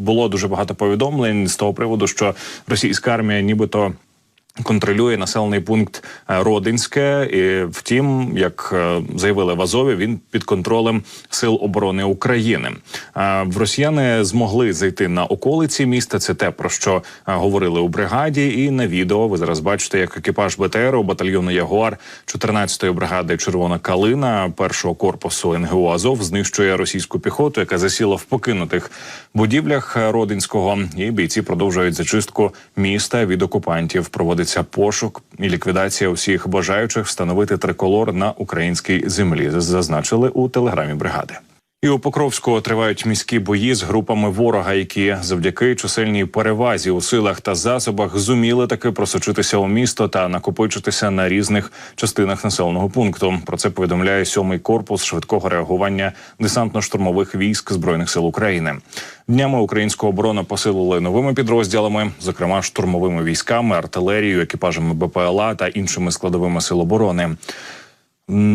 було дуже багато повідомлень з того приводу, що російська армія, нібито. Контролює населений пункт е, Родинське. І, втім, як е, заявили в Азові, він під контролем сил оборони України. Е, В росіяни змогли зайти на околиці міста. Це те про що говорили у бригаді. І на відео ви зараз бачите, як екіпаж БТР у батальйону Ягуар 14-ї бригади Червона Калина першого корпусу НГУ Азов знищує російську піхоту, яка засіла в покинутих будівлях Родинського. І бійці продовжують зачистку міста від окупантів. Проводиться пошук і ліквідація усіх бажаючих встановити триколор на українській землі. Зазначили у телеграмі бригади. І у Покровську тривають міські бої з групами ворога, які завдяки чисельній перевазі у силах та засобах зуміли таки просочитися у місто та накопичитися на різних частинах населеного пункту. Про це повідомляє сьомий корпус швидкого реагування десантно-штурмових військ збройних сил України. Днями українську оборону посилили новими підрозділами, зокрема штурмовими військами, артилерією, екіпажами БПЛА та іншими складовими сил оборони.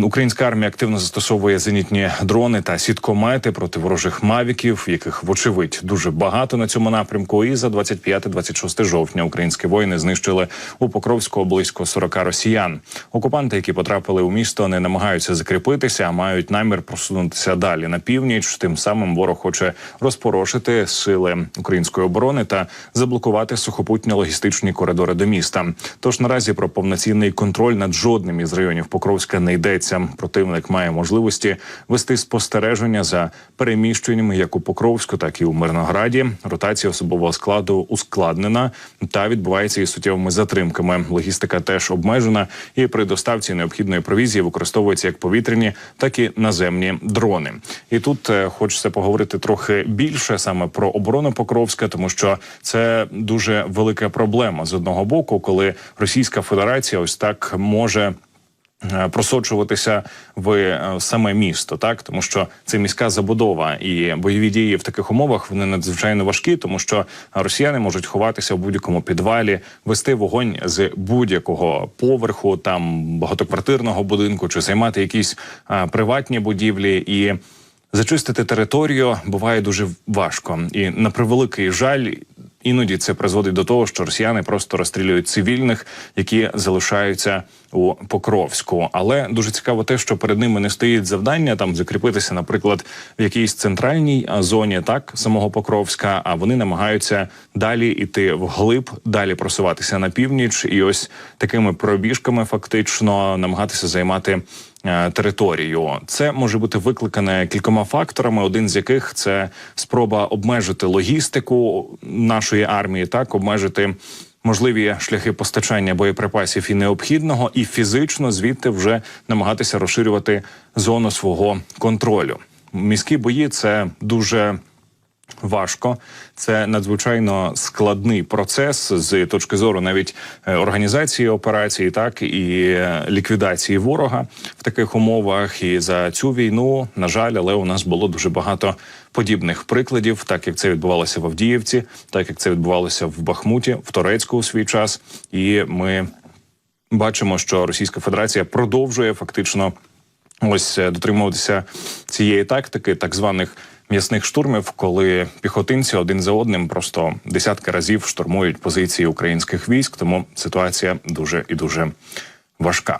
Українська армія активно застосовує зенітні дрони та сіткомети проти ворожих мавіків, яких вочевидь дуже багато на цьому напрямку. І за 25-26 жовтня українські воїни знищили у Покровську близько 40 росіян. Окупанти, які потрапили у місто, не намагаються закріпитися, а мають намір просунутися далі на північ. Тим самим ворог хоче розпорошити сили української оборони та заблокувати сухопутні логістичні коридори до міста. Тож наразі про повноцінний контроль над жодним із районів Покровська не йдеться. Противник має можливості вести спостереження за переміщеннями як у Покровську, так і у Мирнограді. Ротація особового складу ускладнена та відбувається із суттєвими затримками. Логістика теж обмежена, і при доставці необхідної провізії використовуються як повітряні, так і наземні дрони. І тут е, хочеться поговорити трохи більше саме про оборону Покровська, тому що це дуже велика проблема з одного боку, коли Російська Федерація ось так може. Е, Просочуватися в е, саме місто, так тому що це міська забудова і бойові дії в таких умовах вони надзвичайно важкі, тому що росіяни можуть ховатися в будь-якому підвалі, вести вогонь з будь-якого поверху, там багатоквартирного будинку, чи займати якісь а, приватні будівлі і. Зачистити територію буває дуже важко, і на превеликий жаль, іноді це призводить до того, що росіяни просто розстрілюють цивільних, які залишаються у Покровську. Але дуже цікаво те, що перед ними не стоїть завдання там закріпитися, наприклад, в якійсь центральній зоні, так самого Покровська. А вони намагаються далі іти вглиб, далі просуватися на північ, і ось такими пробіжками фактично намагатися займати територію. Це може бути викликане кількома факторами. Один з яких це спроба обмежити логістику нашої армії, так обмежити. Можливі шляхи постачання боєприпасів і необхідного, і фізично звідти вже намагатися розширювати зону свого контролю. Міські бої це дуже важко. Це надзвичайно складний процес з точки зору навіть е, організації операції, так і е, ліквідації ворога в таких умовах. І за цю війну, на жаль, але у нас було дуже багато подібних прикладів, так як це відбувалося в Авдіївці, так як це відбувалося в Бахмуті, в Торецьку у свій час. І ми бачимо, що Російська Федерація продовжує фактично ось е, дотримуватися цієї тактики, так званих м'ясних штурмів, коли піхотинці один за одним просто десятки разів штурмують позиції українських військ. Тому ситуація дуже і дуже важка.